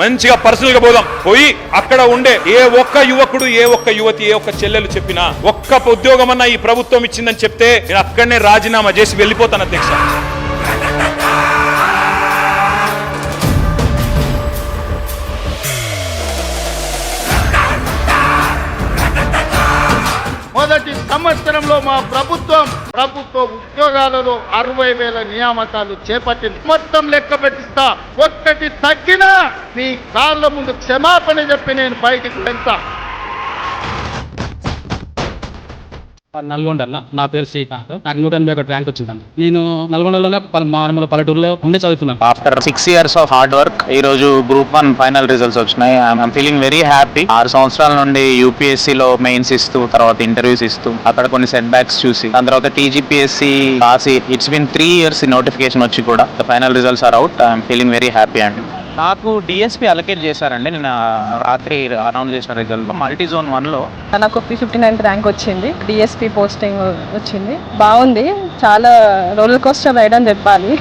మంచిగా పర్సనల్గా పోదాం. పోయి అక్కడ ఉండే ఏ ఒక్క యువకుడు ఏ ఒక్క యువతి ఏ ఒక్క చెల్లెలు చెప్పినా ఒక్క ఉద్యోగం అన్న ఈ ప్రభుత్వం ఇచ్చిందని చెప్తే నేను అక్కడనే రాజీనామా చేసి వెళ్ళిపోతాను అధ్యక్ష. మొదటి సంవత్సరంలో మా ప్రభుత్వం ప్రభుత్వ ఉద్యోగాలలో అరవై వేల నియామకాలు చేపట్టింది. మొత్తం లెక్క పెట్టిస్తా. ఒక్కటి తగ్గినా మీ కాళ్ళ ముందు క్షమాపణ చెప్పి నేను బయటికి వెళ్తా. నల్గొండలో నా పేరు శ్రీకాంత్. నాకు నూట ఎనభై ఒకటి ర్యాంక్ వచ్చిందండి. నేను నల్గొండలోనే మామూలు పల్లెటూరులో ఉండే చదువుతున్నాను. After six years of hard work ఈ రోజు గ్రూప్ వన్ ఫైనల్ రిజల్ట్స్ వచ్చినాయి. ఐఎమ్ ఫీలింగ్ వెరీ హ్యాపీ ఆరు సంవత్సరాల నుండి యూపీఎస్సీ లో మెయిన్స్ ఇస్తూ తర్వాత ఇంటర్వ్యూస్ ఇస్తూ అక్కడ కొన్ని సెట్ బ్యాక్స్ చూసి దాని తర్వాత టీజీపీఎస్సీ రాసి it's been three years notification వచ్చి కూడా the final results are out I'm feeling very happy and నాకు డిఎస్పీ అలకేట్ చేశారండి. నేను రాత్రి అనౌన్స్ చేసిన రిజల్ట్ మల్టీ జోన్ వన్లో. నాకు ఫిఫ్టీ నైన్త్ ర్యాంక్ వచ్చింది. డిఎస్పి పోస్టింగ్ వచ్చింది. బాగుంది. చాలా రోలర్ కోస్టర్ రైడ్ అని చెప్పాలి.